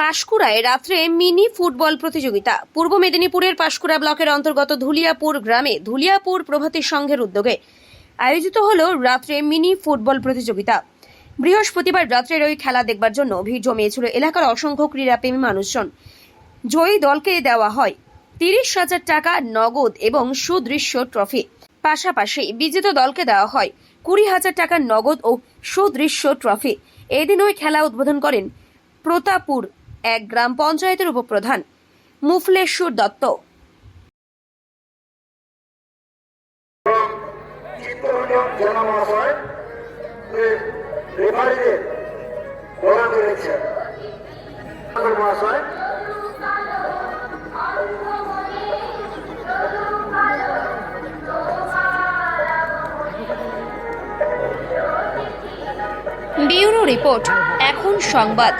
পাশকুড়ায় রাত্রে mini football প্রতিযোগিতা। পূর্ব মেদিনীপুরের পাশকুড়া ব্লকের অন্তর্গত ধুলিয়াপুর গ্রামে ধুলিয়াপুর প্রভাতী সংঘের উদ্যোগে আয়োজিত হল রাত্রে মিনি ফুটবল প্রতিযোগিতা। বৃহস্পতিবার রাত্রের ওই খেলা দেখবার জন্য ভিড় জমিয়েছিল এলাকার অসংখ্য ক্রীড়াপ্রেমী মানুষজন। জয়ী দলকে দেওয়া হয় তিরিশ হাজার টাকা নগদ এবং সুদৃশ্য ট্রফি। পাশাপাশি বিজেত দলকে দেওয়া হয় কুড়ি হাজার টাকা নগদ ও সুদৃশ্য ট্রফি। এদিন ওই খেলা উদ্বোধন করেন প্রতাপুর এক গ্রাম পঞ্চায়েতের উপপ্রধান মুফলেশ্বর দত্ত। ব্যুরো রিপোর্ট এখন সংবাদ।